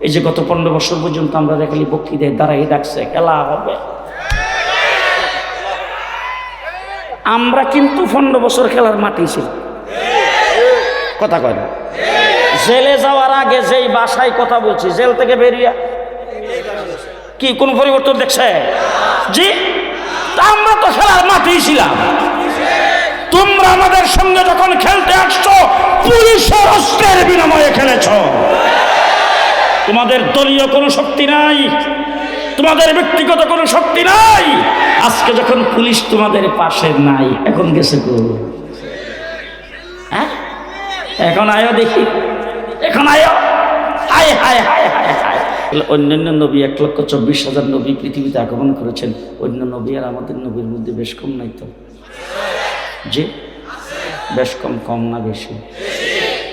এই যে গত পনেরো বছর পর্যন্ত আমরা দেখালি বক্তৃতায় দাঁড়াই ডাকছে, খেলা হবে। আমরা কিন্তু পনেরো বছর খেলার মাঠেই ছিল কথা কয় না? জেলে যাওয়ার আগে যেই বাসায় কথা বলছি, জেল থেকে বেরিয়ে কি কোন পরিবর্তন দেখছে? জি? আমরা তো খেলার মাঠেই ছিলাম। তোমরা আমাদের সঙ্গে যখন খেলতে আসছো, পুলিশের অস্ত্রের বিনিময়ে খেলেছ। তোমাদের দলীয় কোনো শক্তি নাই, তোমাদের ব্যক্তিগত কোনো শক্তি নাই। আজকে যখন পুলিশ তোমাদের পাশে নাই, এখন গেছে গো। হ্যাঁ? এখন আয়ো দেখি। এখন আয়ো। হায় হায় হায় হায় হায়। অন্যান্য নবী এক লক্ষ চব্বিশ হাজার নবী পৃথিবীতে আগমন করেছেন, অন্য নবী আর আমাদের নবীর মধ্যে বেশ কম নাই তো? যে বেশ কম কম না বেশি।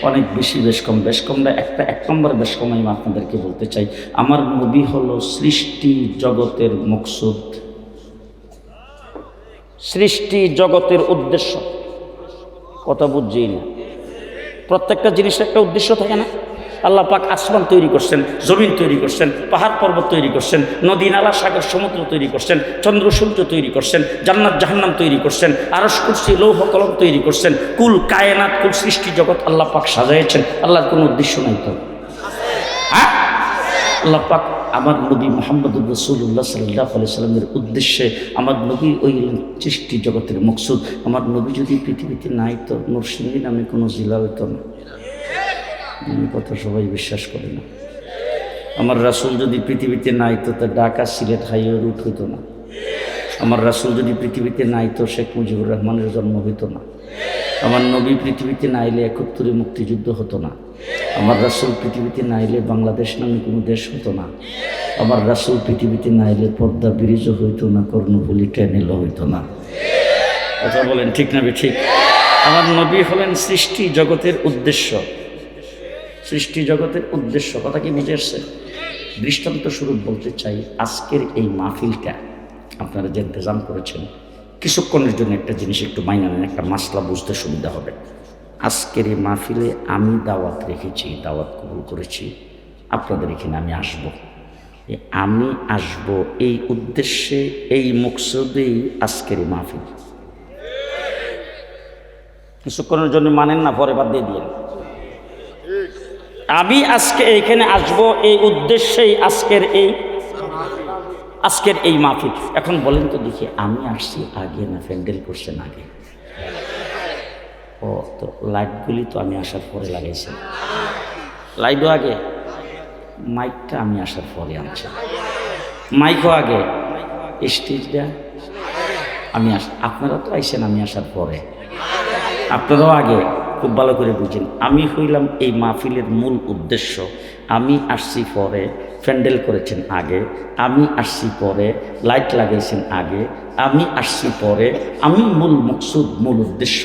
অনেক বেশি, বেশ কম, বেশ কমটা একটা, এক নম্বর বেশ কম আমি আপনাদেরকে বলতে চাই। আমার নবী হলো সৃষ্টি জগতের মকসুদ। সৃষ্টি জগতের উদ্দেশ্য। কথা বুঝছি না। প্রত্যেকটা জিনিসের একটা উদ্দেশ্য থাকে না? আল্লাহ পাক আসমান তৈরি করছেন, জমিন তৈরি করছেন, পাহাড় পর্বত তৈরি করছেন, নদী, নালা, সাগর, সমুদ্র তৈরি করছেন, চন্দ্র, সূর্য তৈরি করছেন, জান্নাত, জাহান্নাম তৈরি করছেন আরস কুরসি, লৌহ, কলম তৈরি করছেন, কুল, কায়নাত, কুল, সৃষ্টি জগৎ আল্লাহ পাক সাজাইছেন, আল্লাহর কোনো উদ্দেশ্য নাই তো। হ্যাঁ? আল্লাহ পাক আমার নবী মোহাম্মদ রসুল্লাহ সাল্লাহ সাল্লামের উদ্দেশ্যে আমার নবী ওই সৃষ্টি জগতের মকসুদ। আমার নবী যদি পৃথিবীতে নাই তো নরসিংদী নামে কোনো জেলা হইতো না। এই কথা সবাই বিশ্বাস করে না। আমার রাসুল যদি পৃথিবীতে নাই তো তার ঢাকা সিলেট হাইওয়ে রুট হইতো না। আমার রাসুল যদি পৃথিবীতে নাই তো শেখ মুজিবুর রহমানের জন্ম হইতো না। আমার নবী পৃথিবীতে না এলে একাত্তরে মুক্তিযুদ্ধ হতো না। আমার রাসুল পৃথিবীতে না এলে বাংলাদেশ নামে কোনো দেশ হতো না। আমার রাসুল পৃথিবীতে না এলে পর্দা ব্রিজ হইতো না, কর্ণফুলি ট্রেনেলও হইতো না। কথা বলেন ঠিক না ঠিক? আমার নবী হলেন সৃষ্টি জগতের উদ্দেশ্য। সৃষ্টি জগতের উদ্দেশ্য কথা কি বুঝে আসছে দৃষ্টান্ত স্বরূপ বলতে চাই, আজকের এই মাহফিলটা আপনারা যে ইন্তজাম করেছেন, কিছুক্ষণের জন্য একটা জিনিস একটু মাইনা নেন, একটা মাসলা বুঝতে সুবিধা হবে। আজকের এই মাহফিলে আমি দাওয়াত রেখেছি, দাওয়াত কবুল করেছি, আপনাদের এখানে আমি আসব। আমি আসব এই উদ্দেশ্যে, এই মকসুদেই আজকের এই মাহফিল। কিছুক্ষণের জন্য মানেন না, পরে বাদ দিয়ে দিয়ে আমি আজকে এইখানে আসব, এই উদ্দেশ্যেই আজকের এই আজকের এই মাহফিল। এখন বলেন তো দেখি, আমি আসছি আগে না প্যান্ডেল করছেন আগে? ও, তো লাইটগুলি তো আমি আসার পরে লাগাইছি। লাইটও আগে? মাইকটা আমি আসার পরে আনছি। মাইকও আগে? স্টেজটা? আমি আস আপনারা তো আইসেন আমি আসার পরে। আপনারাও আগে? খুব ভালো করে বুঝেন। আমি হইলাম এই মাহফিলের মূল উদ্দেশ্য। আমি আসছি পরে প্যান্ডেল করেছেন আগে, আমি আসছি পরে লাইট লাগাইছেন আগে আমি আসছি পরে, আমি মূল মকসুদ, মূল উদ্দেশ্য,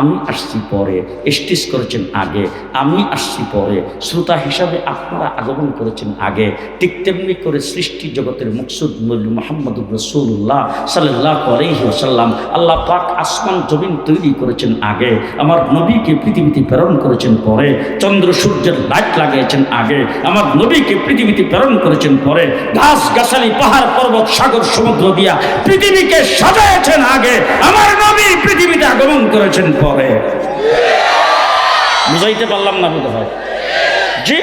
আমি আসছি পরে স্টেজ করেছেন আগে, আমি আসছি পরে, শ্রোতা হিসাবে আপনারা আগমন করেছেন আগে, ঠিক তেমনি করে সৃষ্টি জগতের মকসুদ, মূল মোহাম্মদ রসুল্লাহ সাল্লাহ আলহিহাসাল্লাম আল্লাহ পাক আসমান, জমিন তৈরি করেছেন আগে, আমার নবীকে পৃথিবীতে প্রেরণ করেছেন পরে, চন্দ্র, সূর্যের লাইট লাগিয়েছেন আগে, আমার নবীকে পৃথিবীতে প্রেরণ করেছেন পরে, গাছ, গাছালি, পাহাড়, পর্বত, সাগর, সমুদ্র দিয়া পৃথিবীকে সাজাইছেন আগে। আমার নবী পৃথিবীতে আগমন করেছেন পরে। বুঝাইতে পারলাম না বোধ হয় জি?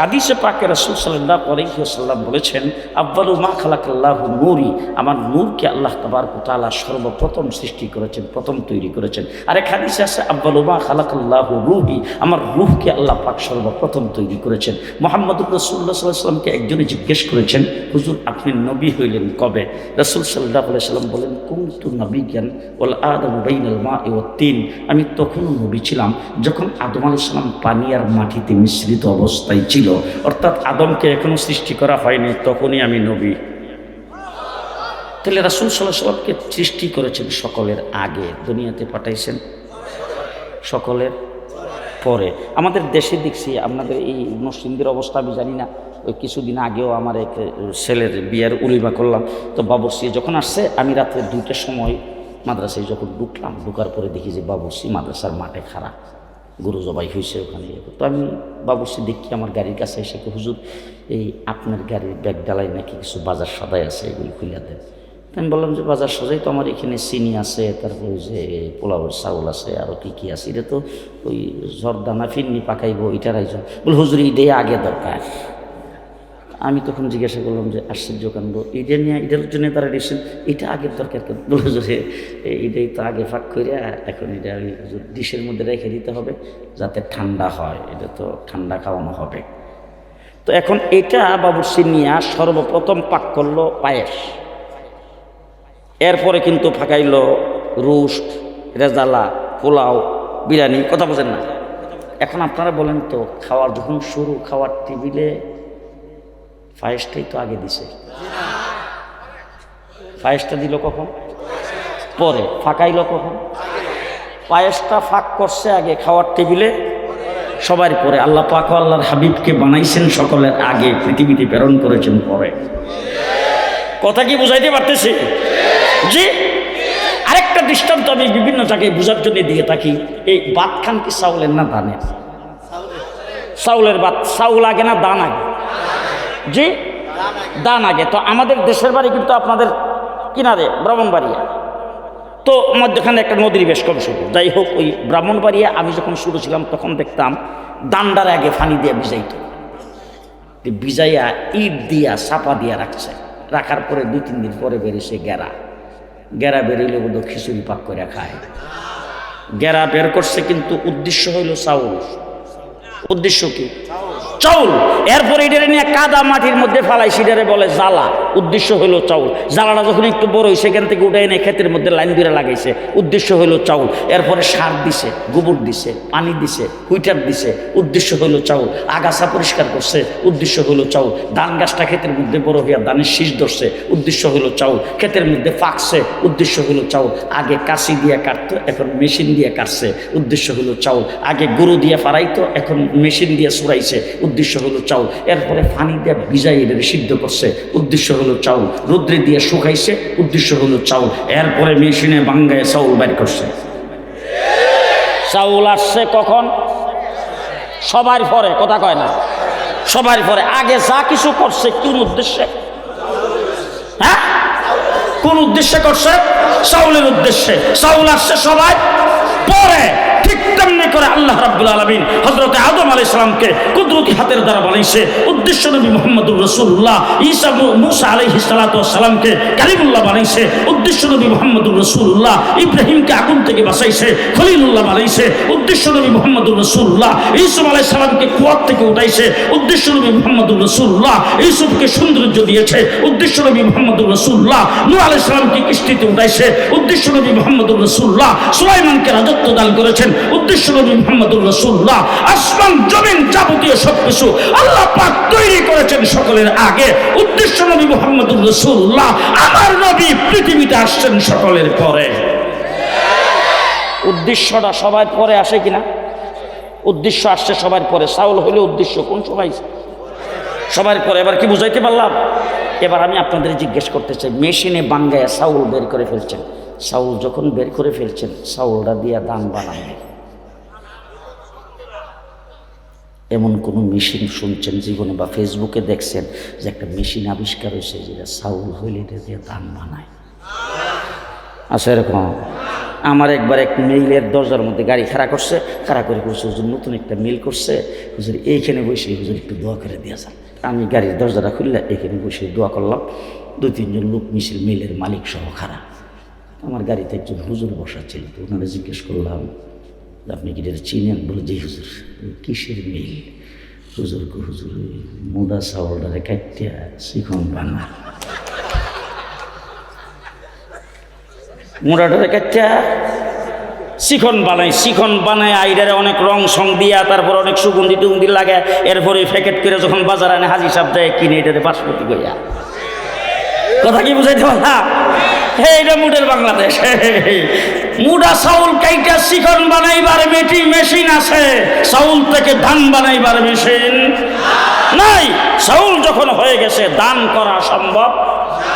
হাদিসে পাকে রসুল সাল্লাহ আলহিহাল্লাম বলেছেন, আব্বালু মা খালাকাল্লাহ নূরি আমার নূরকে আল্লাহ তাবার তালা সর্বপ্রথম সৃষ্টি করেছেন, প্রথম তৈরি করেছেন। আর এক হাদিসে আছে, আব্বালু মা খালাকাল্লাহ রুহি আমার রুহকে আল্লাহ পাক সর্বপ্রথম তৈরি করেছেন। মোহাম্মদুর রসুল্লাহ সাল্লামকে একজনে জিজ্ঞেস করেছেন, হুজুর, আপনি নবী হইলেন কবে? রসুল সাল্লাহ সাল্লাম বলেন কুমতু নবী জ্ঞান ওল আদম বাইনাল মা ও তিন আমি তখনও নবী ছিলাম, যখন আদম আলাইসালাম পানি আর মাটিতে মিশ্রিত অবস্থায় ছিল। অর্থাৎ আদমকে এখনও সৃষ্টি করা হয়নি, তখনই আমি নবী। তাহলে রাসুল সাল্লাহ সাল্লামকে সৃষ্টি করেছেন সকলের আগে, দুনিয়াতে পাঠাইছেন সকলের পরে। আমাদের দেশে দেখছি, আপনাদের এই মুসলিমদের অবস্থা আমি জানি না, ওই কিছুদিন আগেও আমার এক ছেলের বিয়ের উলিমা করলাম। তো বাবরসি যখন আসছে, আমি রাত্রে দুইটার সময় মাদ্রাসায় যখন ঢুকলাম, ঢুকার পরে দেখি যে বাবরসি মাদ্রাসার মাঠে খারাপ গরু জবাই হয়েছে ওখানে। তো আমি বাবুসে দেখি আমার গাড়ির কাছে এসে হুজুর এই আপনার গাড়ির ব্যাগ ডালায় নাকি কিছু বাজার সদাই আছে এগুলি খুলিয়া তো আমি বললাম যে বাজার সজাই তো আমার এখানে চিনি আছে, তারপরে যে পোলাওয়ের চাউল আছে আরও কী কী আছে, এটা তো ওই জর্দানা ফিরনি পাকাইব এটার আয়োজন। বলে, হুজুর এটাই আগে দরকার। আমি তখন জিজ্ঞাসা করলাম যে, আশ্চর্য কাণ্ড এটা নিয়ে, এটার জন্য তারা ডিসিশন এটা আগের দরকার বলে যে এটাই তো আগে ফাঁক করে এখন এটা ওই ডিশের মধ্যে রেখে দিতে হবে যাতে ঠান্ডা হয়, এটা তো ঠান্ডা খাওয়ানো হবে। তো এখন এটা বাবুর্চি নিয়ে সর্বপ্রথম পাক করল পায়েস। এরপরে কিন্তু ফাঁকাইলো রুস্ট, রেজালা, পোলাও, বিরিয়ানি, কথা বোঝেন না। এখন আপনারা বলেন তো খাওয়ার যখন শুরু, খাওয়ার টেবিলে পায়েসটাই তো আগে দিছে। পায়েসটা দিল কখন? পরে। ফাঁকাইল কখন? পায়েসটা ফাঁক করছে আগে খাওয়ার টেবিলে সবার পরে। আল্লাহ পাক আল্লাহর হাবিবকে বানাইছেন সকলের আগে, পৃথিবীতে প্রেরণ করেছেন পরে। কথা কি বুঝাইতে পারতেছি? জি? আরেকটা দৃষ্টান্ত আমি বিভিন্ন জায়গায় বোঝার জন্য দিয়ে থাকি। এই বাত খান কি চাউলের না দানের? চাউলের বাত চাউল আগে না দান আগে? জি দান আগে। তো আমাদের দেশের বাড়ি কিন্তু আপনাদের কিনারে, ব্রাহ্মণবাড়িয়া। তো মধ্যখানে একটা নদীর বেশ কম শুরু। যাই হোক, ওই ব্রাহ্মণবাড়িয়া আমি যখন শুরু ছিলাম, তখন দেখতাম দান্ডার আগে ফানি দিয়ে ভিজাইতো। ভিজাইয়া ইট দিয়া চাপা দিয়া রাখছে। রাখার পরে দুই, তিন দিন পরে বেরিয়েছে গেরা। গেরা বেরিয়ে বোধ খিচুড়ি পাক করে খায়। গেরা বের করছে কিন্তু উদ্দেশ্য হইল চাউল। উদ্দেশ্য কি? চাউল। এরপরে এটারে নিয়ে কাদা মাটির মধ্যে ফালাই সেটারে বলে জ্বালা। উদ্দেশ্য হলো চাউল। জ্বালাটা যখন একটু বড় হয় সেখান থেকে উঠে এনে ক্ষেতের মধ্যে লাইন দিয়ে লাগাইছে। উদ্দেশ্য হলো চাউল। এরপরে সার দিছে, গোবর দিছে, পানি দিছে, হুইটার দিছে। উদ্দেশ্য হলো চাউল। আগাছা পরিষ্কার করছে, উদ্দেশ্য হলো চাউল। ধান গাছটা ক্ষেতের মধ্যে বড় হইয়া ধানের শীষ ধরছে, উদ্দেশ্য হলো চাউল। ক্ষেতের মধ্যে পাকছে উদ্দেশ্য হলো চাউল। আগে কাশি দিয়ে কাটতো, এখন মেশিন দিয়ে কাটছে, উদ্দেশ্য হলো চাউল। আগে গরু দিয়ে ফারাইতো এখন মেশিন দিয়ে সুরাইছে উদ্দেশ্য হলো চাউল। এরপরে পানি দিয়ে ভিজাই এদের সিদ্ধ করছে। উদ্দেশ্য হলো চাউল। রুদ্রে দিয়ে শুকাইছে, উদ্দেশ্য হলো চাউল। এরপরে মেশিনে বাঙ্গায় চাউল বের করছে। চাউল আসছে কখন? সবার পরে, কথা কয় না। সবার পরে। আগে যা কিছু করছে, কোন উদ্দেশ্যে? হ্যাঁ? কোন উদ্দেশ্যে করছে? চাউলের উদ্দেশ্যে। চাউল আসছে সবাই পরে। ঠিক তেমনি করে আল্লাহ রাব্বুল আলমিন হজরত আদম আলাই সালামকে কুদরতি হাতের দ্বারা বানাইছে। উদ্দেশ্য নবী মোহাম্মদুর রসুল্লাহ ঈসা মুসা আলাইহি সালামকে কালিমুল্লাহ বানাইছে। উদ্দেশ্য নবী মোহাম্মদুর রসুল্লাহ ইব্রাহিমকে আগুন থেকে বাঁচাইছে, খলিলুল্লাহ বানাইছে। উদ্দেশ্য নবী মোহাম্মদুর রসুল্লাহ ইসুফ আলাই সালামকে কুয়ার থেকে উঠাইছে। উদ্দেশ্য নবী মোহাম্মদুর রসুল্লাহ ইসুফকে সৌন্দর্য দিয়েছে। উদ্দেশ্য নবী মোহাম্মদুর রসুল্লাহ নূ আলাই সালামকে কিস্তিতে উঠাইছে। উদ্দেশ্য নবী মোহাম্মদুর রসুল্লাহ সুলাইমানকে রাজত্ব দান করেছেন। উদ্দেশ্য নবী মোহাম্মদুর রসুল্লাহ আসমান, জমিন যাবতীয় সবকিছু আল্লাহ পাক তৈরি করেছেন সকলের আগে। উদ্দেশ্য নবী মোহাম্মদুর রসুল্লাহ আমার নবী পৃথিবীতে আসছেন সকলের পরে। উদ্দেশ্যটা সবার পরে আসে কিনা? উদ্দেশ্য আসছে সবার পরে। চাউল হলে উদ্দেশ্য কোন সময়? সবার পরে। এবার কি বুঝাইতে পারলাম? এবার আমি আপনাদের জিজ্ঞেস করতে চাই, মেশিনে বাঙ্গায় চাউল বের করে ফেলছেন। চাউল যখন বের করে ফেলছেন চাউলটা দিয়ে দান বানাবেন এমন কোনো মেশিন শুনছেন জীবনে বা ফেসবুকে দেখছেন যে একটা মেশিন আবিষ্কার হয়েছে যেটা চাউল হইলে দিয়ে দান বানায়। আছে এরকম। আমার একবার এক মিলের দরজার মধ্যে গাড়ি খাড়া করছে, খাড়া করে করছে হুজুর, নতুন একটা মিল করছে। হুজুর, এইখানে বসে হুজুর একটু দোয়া করে দিয়ে যান। আমি গাড়ির দরজাটা খুললে এখানে বসে দোয়া করলাম। দু তিনজন লোক মিছিল মিলের মালিক সহ খাড়া। আমার গাড়িতে একজন হুজুর বসা ছিল, তো ওনারা জিজ্ঞেস করলাম আপনি কি এটা চিনেন? বলে যে হুজুর, কিসের মিল? হুজুর কো হুজুর মুদা চাউলটারে কাটিয়া শিখন বানা মোড়াটারে কাচ্চা শিখন বানাই শিখন বানায় আইডারে অনেক রং সং দিয়া, তারপর অনেক সুগন্ধি টুগন্ধি লাগে, এরপরে প্যাকেট করে যখন বাজার আনে, হাজি সাহেব দেয় কিনে এটাতে বাসমতি কইয়া কথা কি বুঝাইতে পারলাম? এটা মুডের বাংলাদেশ। মুডা চাউল কাইটা শিখন বানাইবার মেটি মেশিন আছে। চাউল থেকে ধান বানাইবার মেশিন। নাই, চাউল যখন হয়ে গেছে, দান করা সম্ভব।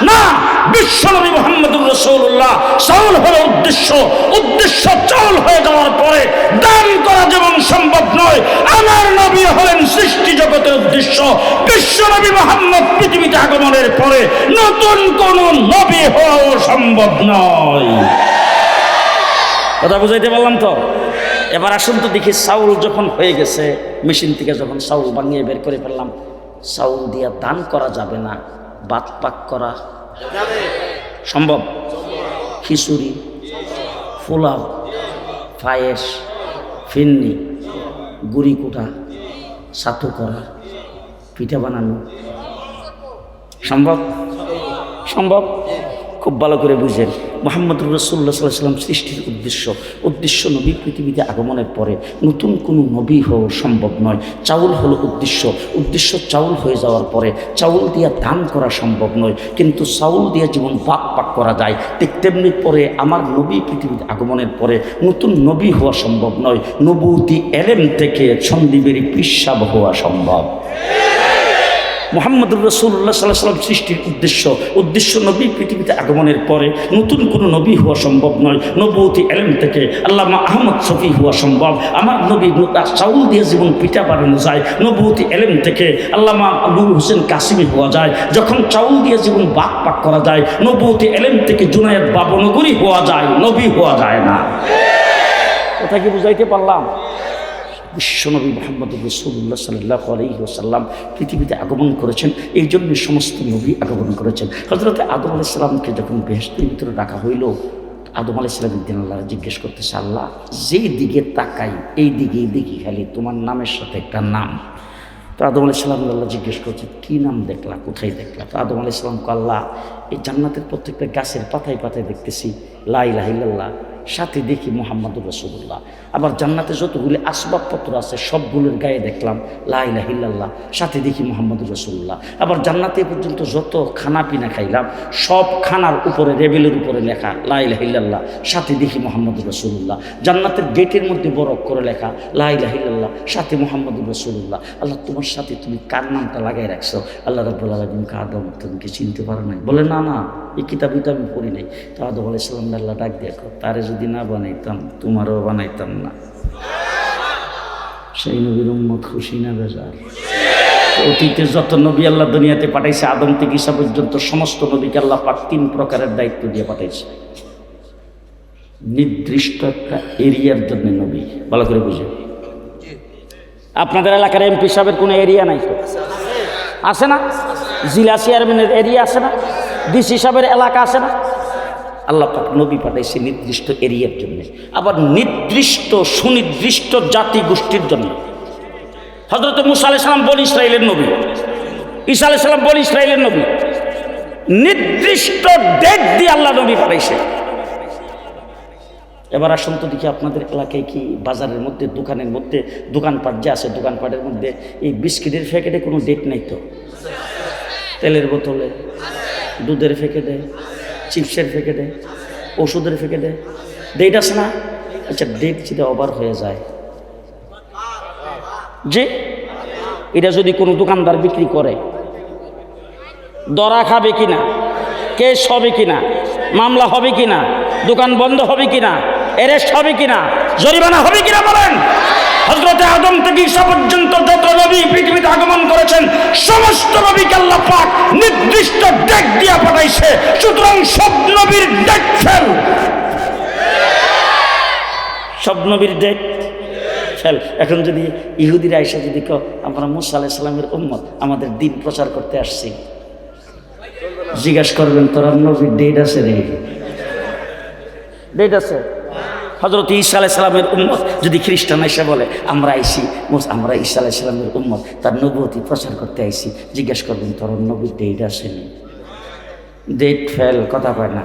না, বিশ্বনবী মোহাম্মদুর রসুল্লাহ চাউল হলো উদ্দেশ্য। উদ্দেশ্য চাউল হয়ে যাওয়ার পরে দান করা যেমন সম্ভব নয়, আমার নবী হলেন সৃষ্টি জগতের উদ্দেশ্য। বিশ্বনবী মোহাম্মদ পৃথিবীতে আগমনের পরে নতুন কোন নবী হওয়াও সম্ভব নয়। কথা বুঝাইতে পারলাম তো? এবার আসুন তো দেখি চাউল যখন হয়ে গেছে, মেশিন থেকে যখন চাউল বানিয়ে বের করে ফেললাম, চাউল দিয়া দান করা যাবে না, বাত পাক করা সম্ভব? খিচুড়ি, পোলাও, পায়েস, ফিন্নি, গুড়ি কুটা, ছাতু করা, পিঠা বানানো। সম্ভব? সম্ভব? খুব ভালো করে বুঝেন। মোহাম্মদ রসুল্লাহ সাল্লাহ সাল্লাম সৃষ্টির উদ্দেশ্য উদ্দেশ্য নবী পৃথিবীতে আগমনের পরে নতুন কোনো নবী হওয়া সম্ভব নয়। চাউল হলো উদ্দেশ্য। উদ্দেশ্য চাউল হয়ে যাওয়ার পরে চাউল দিয়া দান করা সম্ভব নয়। কিন্তু চাউল দিয়া জীবন পাক পাক করা যায়। ঠিক তেমনি পরে আমার নবী পৃথিবীতে আগমনের পরে নতুন নবী হওয়া সম্ভব নয়। নবুতি এলেম থেকে সন্দীপের পিসাব হওয়া সম্ভব। মোহাম্মদুর রসুল্লাহ সাল্লাহ সাল্লাম সৃষ্টির উদ্দেশ্য। উদ্দেশ্য নবী পৃথিবীতে আগমনের পরে নতুন কোনো নবী হওয়া সম্ভব নয়। নবতী এলেম থেকে আল্লামা আহমদ শফি হওয়া সম্ভব। আমার নবী চাউল দিয়ে জীবন পিঠা বানানো যায়। নবতী এলেম থেকে আল্লামা নূর হোসেন কাসিমি হওয়া যায়। যখন চাউল দিয়ে জীবন বাক পাক করা যায় নবতী এলেম থেকে জুনায়দ বাবনগরী হওয়া যায়, নবী হওয়া যায় না। কথা কি বুঝাইতে পারলাম? বিশ্বনবী মোহাম্মদ রসুল্লাহ সাল্লাহ আলহিহাসাল্লাম পৃথিবীতে আগমন করেছেন। এই জন্য সমস্ত নবী আগমন করেছেন। হজরত আদম আলাইসাল্লামকে যখন বেহস্তের ভিতরে রাখা হইল, আদম আলাইসাল্লাম দিন আল্লাহ জিজ্ঞেস করতেছে, আল্লাহ, যেই দিকে তাকাই, এই দিকে দিকে খালি তোমার নামের সাথে একটা নাম। তো আদম আলাইসাল্লাম আল্লাহ জিজ্ঞেস করছে, কী নাম দেখলা? কোথায় দেখলা? তো আদম আলাইসাল্লামকে আল্লাহ, এই জান্নাতের প্রত্যেকটা গাছের পাতায় পাতায় দেখতেছি লাই লাহিল্লাহ সাথে দেখি মোহাম্মদুর রসুল্লাহ আবার জান্নাতে যতগুলি আসবাবপত্র আছে, সবগুলোর গায়ে দেখলাম লাইলা হিল্লাল্লাহ সাথে দেখি মোহাম্মদুর রসুল্লাহ আবার জান্নাতে পর্যন্ত যত খানা পিনা খাইলাম, সব খানার উপরে, রেবেলের উপরে লেখা লাইলা হিল্লাল্লাহ সাথে দেখি মোহাম্মদুর রসুল্লাহ জান্নাতের গেটের মধ্যে বড় করে লেখা লাইলা হিল্লাল্লাহ সাথে মোহাম্মদুর রসুল্লাহ আল্লাহ, তোমার সাথে তুমি কার নামটা লাগাই রাখছো? আল্লাহ রব্বুল আলমিন আদম তুমি কি চিনতে পারো নাই? বলে, না না, এই কিতাবই তো আমি পড়ি নাই। তো আদম আলাইসাল্লাম আল্লাহ ডাক দেখো তারে যদি না বানাইতাম, তোমারও বানাইতাম না। সেই নবীর উম্মত খুশি না বেজার? অতীতে যত নবী আল্লাহ দুনিয়াতে পাঠাইছে, আদম থেকে ঈসা পর্যন্ত সমস্ত নবীকে আল্লাহ পাক তিন প্রকারের দায়িত্ব দিয়ে পাঠাইছে। নির্দিষ্ট একটা এরিয়ার জন্য নবী। ভালো করে বুঝে আপনাদের এলাকার এমপি সাহেবের কোনো এরিয়া নাই আছে না? জিলা চেয়ারম্যানের এরিয়া আছে না? ডিসি সাহেবের এলাকা আছে না? আল্লাহ পাক নবী পাঠাইছে নির্দিষ্ট এরিয়ার জন্য। আবার নির্দিষ্ট, সুনির্দিষ্ট জাতি গোষ্ঠীর জন্য। হজরত মুসা আলাই সালাম বল ইসরায়েলের নবী। ঈসা আলাই সালাম বল ইসরায়েলের নবী। নির্দিষ্ট ডেট দিয়ে আল্লাহ নবী পাঠাইছে। এবার আসুন তো দেখি আপনাদের এলাকায় কি বাজারের মধ্যে, দোকানের মধ্যে, দোকানপাট যে আছে, দোকানপাটের মধ্যে এই বিস্কিটের প্যাকেটে কোনো ডেট নাই তো? তেলের বোতলে? দুধের প্যাকেটে? চিপসের প্যাকেটে, ওষুধের প্যাকেটে। ডেট আছে না আচ্ছা ডেট যদি ওভার হয়ে যায়। যে এটা যদি কোনো দোকানদার বিক্রি করে, দরা খাবে কিনা, কেস হবে কিনা, মামলা হবে কিনা, দোকান বন্ধ হবে কিনা, অ্যারেস্ট হবে কিনা, জরিমানা হবে কিনা বলেন? হজরতে আদম থেকে ঈসা পর্যন্ত যত নবী পৃথিবীতে আগমন করেছেন, সমস্ত নবীকে আল্লাহ পাক নির্দিষ্ট ডেট দিয়া পাঠাইছে। সুতরাং সব নবীর ডেট ফেল সব নবীর ডেট ফেল এখন যদি ইহুদিরা এসে যদি কেউ আমরা মুসা আলাইসাল্লামের উম্মত, আমাদের দিন প্রচার করতে আসছি। জিজ্ঞাসা করবেন, তোরা নবীর ডেট আছে রে ডেট আছে। হজরত ঈসা আলাইসালামের উম্মত যদি খ্রিস্টান এসে বলে, আমরা আইসি আমরা ঈসা আলাইসালামের উম্মত, তার নবতী প্রচার করতে আইসি জিজ্ঞেস করবেন, তোর নবীর ডেট আসেনি ডেট ফেল কথা কয় না।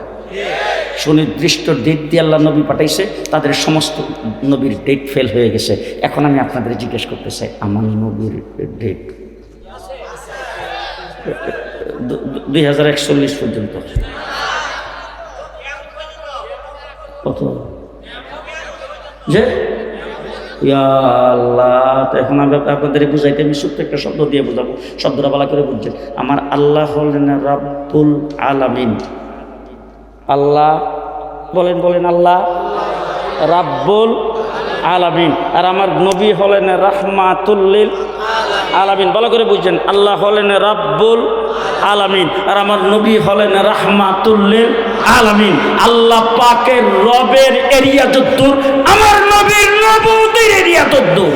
সুনির্দিষ্ট ডেট দিয়ে আল্লাহ নবী পাঠাইছে, তাদের সমস্ত নবীর ডেট ফেল হয়ে গেছে। এখন আমি আপনাদের জিজ্ঞেস করতে চাই, আমার নবীর ডেট দুই হাজার একচল্লিশ পর্যন্ত। যে? আল্লাহ এখন আমি আপনাদের বুঝাইতে আমি ছোট্ট একটা শব্দ দিয়ে বোঝাবো। শব্দটা বলা করে বুঝছেন। আমার আল্লাহ হলেন রাব্বুল আলামিন। আল্লাহ, বলেন বলেন, আল্লাহ রাব্বুল আলামিন। আর আমার নবী হলেন রাহমাতুল্লিল আলামিন, ভালো করে বুঝছেন। আল্লাহ হলেন রাব্বুল আলামিন, আর আমার নবী হলেন রাহমাতুল্লিল আলামিন। আল্লাহ পাকের রবের এরিয়া যদ্দুর আমার নবীর নবুদের এরিয়া যদ্দুর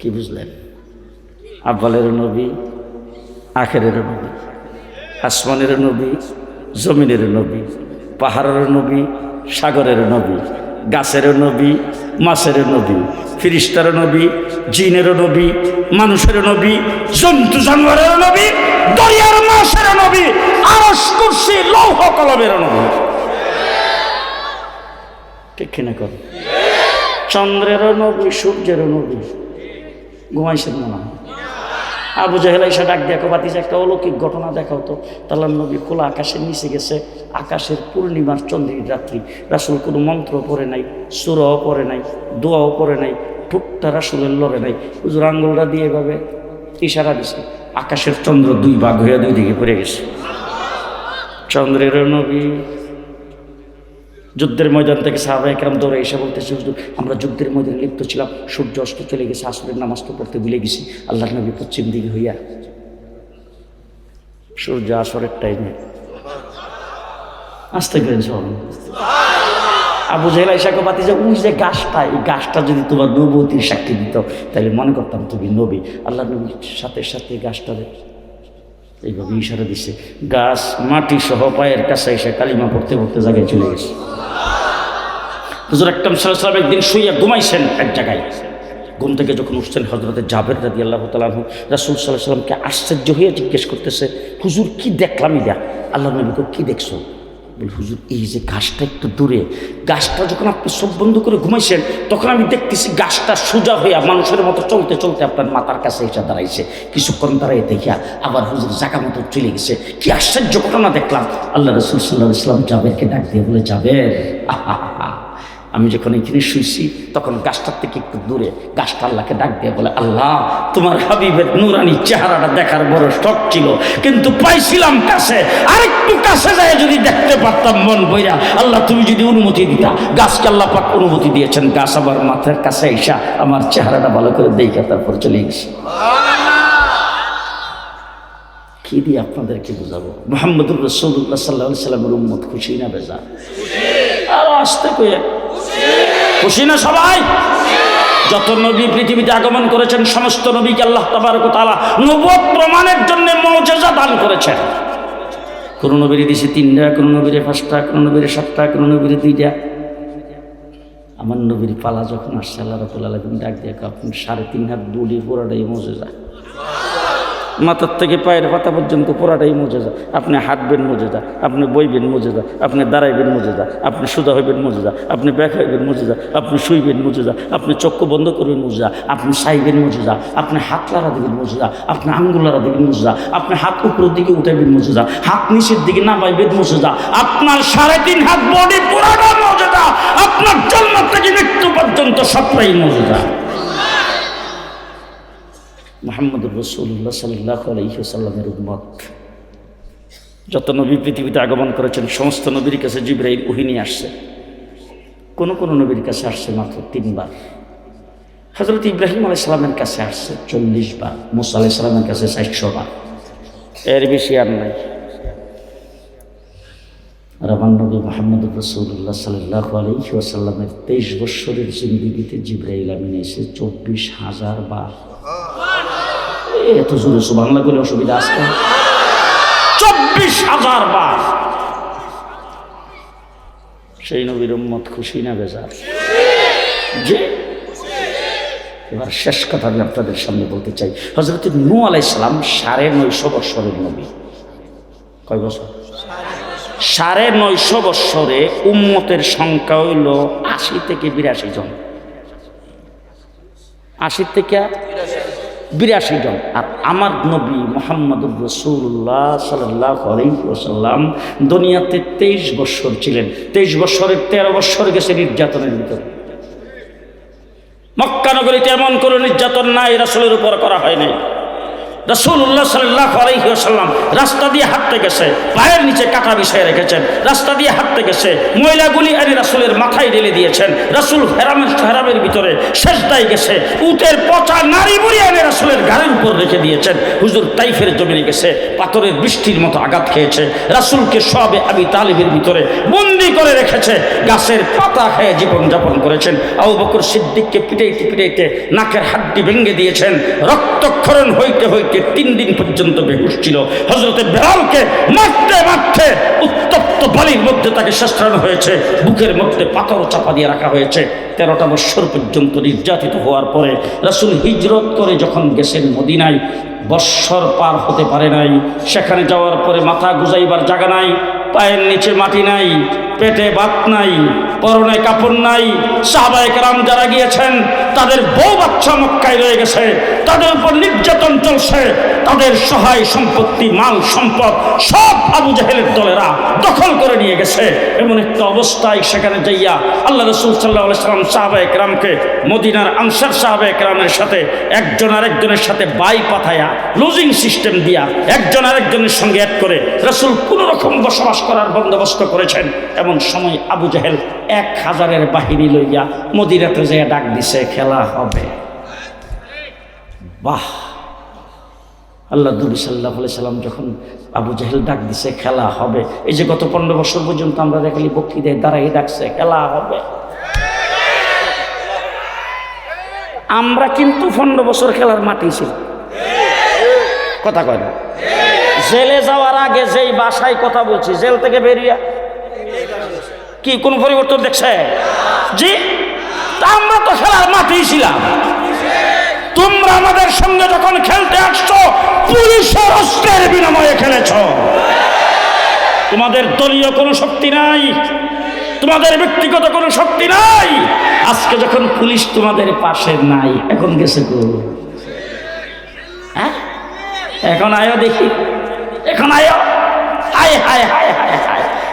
কি বুঝলেন? আব্বালের নবী আখেরের নবী আসমানের নবী জমিনের নবী পাহাড়ের নবী সাগরের নবী গাছের নবী মাছের নবী, ফিরিস্তার নবী, জিনের নবী, মানুষের নবী, জন্তু জানোয়ারের নবী, দরিয়ার মাছের নবী আরস কুর্সি লৌহ কলমের নবী। ঠিক কিনা কর চন্দ্রের নবী, সূর্যের নবী। ঘুমাইছেন মনে হয় আবু জাহেলা এসে ডাক দেখো বাতিছে একটা অলৌকিক ঘটনা দেখাও তো। তাল্লা নবী খোলা আকাশের নিচে গেছে, আকাশের পূর্ণিমার চন্দ্রীর রাত্রি। রাসুল কোনো মন্ত্র পড়ে নাই, সুরাও পড়ে নাই, দোয়াও পড়ে নাই ঠুকটা রাসুলের লড়ে নাই। হুজুর আঙ্গুলটা দিয়ে এভাবে ইশারা দিছে, আকাশের চন্দ্র দুই ভাগ হয়ে দুই দিকে পড়ে গেছে। চন্দ্রের নবী যুদ্ধের ময়দান থেকে সাহাবা একরাম দৌড়ে এসে বলতেছে, হুজুর, আমরা যুদ্ধের ময়দানে লিপ্ত ছিলাম, সূর্য অস্ত চলে গেছে, আসরের নামাজ তো পড়তে ভুলে গেছি। আল্লাহ নবী পশ্চিম দিকে হইয়া সূর্য আসরের টাইমে আসতে গেলেন সব আবু জেলা ইসাকে বাতি যে ওই যে গাছটা, এই গাছটা যদি তোমার নবতির সাক্ষী দিত, তাহলে মনে করতাম তুমি নবী। আল্লাহ নবীর সাথে সাথে গাছটা এইভাবে ইশারা দিচ্ছে গাছ মাটি সহ পায়ের কাছে এসে কালিমা পড়তে পড়তে জায়গায় চলে গেছে। হুজুর একদম সাল্লাম একদিন শুইয়া ঘুমাইছেন এক জায়গায়। ঘুম থেকে যখন উঠছেন জাবের রাদি আল্লাহ তালাহ রাসুল সাল্লাহ সাল্লামকে আশ্চর্য হয়ে জিজ্ঞেস করতেছে, হুজুর, কি দেখলাম ইয়া আল্লাহ নবীকে কি দেখছ? বল, হুজুর, এই যে গাছটা একটু দূরে গাছটা যখন আপনি চোখ বন্ধ করে ঘুমাইছেন, তখন আমি দেখতেছি গাছটা সোজা হইয়া মানুষের মতো চলতে চলতে আপনার মাথার কাছে এসে দাঁড়াইছে। কিছুক্ষণ দাঁড়াই দেখিয়া আবার হুজুর জায়গা মতো চলে গেছে। কি আশ্চর্য ঘটনা দেখলাম। আল্লাহ রসুল সাল্লাহ ইসলাম জাবেরকে ডাক দিয়ে বলে যাবের আহা আমি যখন এখানে শুইছি তখন গাছটার থেকে একটু দূরে গাছটা আল্লাহকে ডাক দিয়ে বলে আল্লাহ তোমার হাবিবের নুরানি চেহারাটা দেখার বড় শখ ছিল কিন্তু পাইছিলাম কাছে। আরেকটু কাছে যায় যদি দেখতে পারতাম মন বইরা। আল্লাহ তুমি যদি অনুমতি দিতা গাছকে আল্লাহ পাক অনুমতি দিয়েছেন। গাছ আবার মাথার কাছে এসা আমার চেহারাটা ভালো করে দেখে তারপর চলে গেছি। কি দিয়ে আপনাদেরকে বোঝাবো? মোহাম্মদুর রসৌল্লাহ সাল্লাহ সাল্লামের উম্মত খুশি না বেজা? আর আসতে কয়ে খুশি না সবাই? যত নবী পৃথিবীতে আগমন করেছেন, সমস্ত নবীকে আল্লাহ তাআলা নবুয়ত প্রমাণের জন্য মৌজেজা দান করেছেন। কোন নবীর দিছে তিনটা, কোন নবীরে পাঁচটা, কোন নবীরে সাতটা, কোন নবীরে দুইটা। আমার নবীর পালা যখন আসছে, আল্লাহ রাবুল আলমিন ডাক দিয়ে আপনি সাড়ে তিন হাত বলি পুরাটাই মৌজেজা। মাথার থেকে পায়ের পাতা পর্যন্ত পুরাটাই মজেজা আপনি হাঁটবেন মজেজা আপনি বইবেন মজেজা আপনি দাঁড়াইবেন মজেজা আপনি সোজা হইবেন মজেজা আপনি ব্যাক হইবেন মজেজা আপনি শুইবেন মজেজা আপনি চক্ষু বন্ধ করবেন মজেজা আপনি সাইবেন মজেজা আপনি হাত লাড়া দিবেন মজেজা আপনি আঙ্গুল লাড়া দিবেন মজেজা আপনি হাত উপরের দিকে উঠাইবেন মজেজা হাত নিচের দিকে নামাইবেন মজেজা আপনার সাড়ে তিন হাত বডি পুরাটা মজেজা আপনার জন্ম থেকে মৃত্যু পর্যন্ত সবটাই মজেজা মোহাম্মদুর রসুল্লাহ সাল্লাহ আলহিসাল্লামের উম্মত। যত নবী পৃথিবীতে আগমন করেছেন, সমস্ত নবীর কাছে জিব্রাইল উহিনী আসছে। কোন কোন নবীর কাছে আসছে মাত্র তিনবার। হজরত ইব্রাহিম আলাইসালামের কাছে আসছে চল্লিশ বার, মুসা আলাইসালামের কাছে চারশো বার। এর বেশি আর নাই। আমার নবী মোহাম্মদ রসুল্লাহ সাল্লাহ আলহিউসাল্লামের তেইশ বৎসরের জিন্দিগিতে জিব্রাইল আমিন এসে চব্বিশ হাজার বার। এত জোরে বাংলা বলে অসুবিধা আসবে চব্বিশ হাজার বার। সেই নবীর উম্মত খুশি না বেজার? যে এবার শেষ কথা আমি আপনাদের সামনে বলতে চাই। হজরত নু আলাই ইসলাম সাড়ে নয়শো বৎসরের নবী। কয় বছর? সাড়ে নয়শো বৎসরে উম্মতের সংখ্যা হইল আশি থেকে বিরাশি জন। আশি থেকে বিরাশি জন। আর আমার নবী মোহাম্মদুর রসুল্লাহ সাল্লাহ আলাইসাল্লাম দুনিয়াতে তেইশ বৎসর ছিলেন। তেইশ বৎসরের তেরো বছর গেছে নির্যাতনের ভিতরে। মক্কানগরীতে এমন কোনো নির্যাতন নাই রাসুলের উপর করা হয় নাই। রসুল্লাহ সাল্লাহ আলহিহাসাল্লাম রাস্তা দিয়ে হাঁটতে গেছে, পায়ের নিচে কাটা বিষয় রেখেছেন, রাস্তা দিয়ে হাঁটতে গেছে মহিলাগুলি আনি রাসুলের মাথায় ঢেলে দিয়েছেন, রাসুল হেরামের হেরামের ভিতরে শেষদায় গেছে, উটের পচা নারী বুড়ি এনে রাসুলের গাড়ির উপর রেখে দিয়েছেন, হুজুর তাইফের জমিনে গেছে, পাথরের বৃষ্টির মতো আঘাত খেয়েছে, রাসুলকে সবে আবি তালিবের ভিতরে বন্দি করে রেখেছে, গাছের পাতা খেয়ে জীবনযাপন করেছেন, আবু বকর সিদ্দিককে পিটাইতে পিটাইতে নাকের হাড্ডি ভেঙে দিয়েছেন, রক্তক্ষরণ হইতে হইতে তিন দিন পর্যন্ত বেহুশ ছিল। হজরতে বেলালকে মারতে মারতে উত্তপ্ত বালির মধ্যে তাকে শেষানো হয়েছে। বুকের মধ্যে পাথর চাপা দিয়ে রাখা হয়েছে। তেরোটা বৎসর পর্যন্ত নির্যাতিত হওয়ার পরে রাসুল হিজরত করে যখন গেছেন মদিনায়, বৎসর পার হতে পারে নাই। সেখানে যাওয়ার পরে মাথা গুজাইবার জায়গা নাই, পায়ের নিচে মাটি নাই, পেটে বাত নাই, পরনে কাপড় নাই। সাহাবায়ক রাম যারা গিয়েছেন, তাদের বউ বাচ্চা মক্কায় রয়ে গেছে। তাদের উপর নির্যাতন চলছে, তাদের সহায় সম্পত্তি, মাল, সম্পদ সব আবু জাহেলের দলেরা দখল করে নিয়ে গেছে। এমন একটা অবস্থায় সেখানে যাইয়া আল্লাহ রসুল সাল্লাহ সাল্লাম সাহাবায়ক রামকে মদিনার আনসার সাহাবায়ক একরামের সাথে একজন আরেকজনের সাথে বাই পাঠায়া লুজিং সিস্টেম দিয়া একজন আরেকজনের সঙ্গে এক করে রসুল কোনো রকম বসবাস করার বন্দোবস্ত করেছেন। এমন সময় আবু জাহেল এক হাজারের বাহিনী লইয়া মদিরাতে যেয়ে ডাক দিছে, খেলা হবে। বাহ। আল্লাহ নবী সাল্লাহ সাল্লাম যখন আবু জাহেল ডাক দিছে, খেলা হবে। এই যে গত পনেরো বছর পর্যন্ত আমরা দেখালি বক্তৃতায় দাঁড়াই ডাকছে, খেলা হবে। আমরা কিন্তু পনেরো বছর খেলার মাটি ছিল কথা কয় না? জেলে যাওয়ার আগে যেই বাসায় কথা বলছি, জেল থেকে বেরিয়ে? কি, কোন পরিবর্তন দেখছে জি? আমরা তো খেলার মাঠেই ছিলাম। তোমরা আমাদের সঙ্গে যখন খেলতে আসছো, পুলিশের অস্ত্রের বিনিময়ে খেলেছ। তোমাদের দলীয় কোনো শক্তি নাই। তোমাদের ব্যক্তিগত কোনো শক্তি নাই। আজকে যখন পুলিশ তোমাদের পাশে নাই, এখন গেছে গো হ্যাঁ? এখন আয়ো দেখি। এখন আয়ো।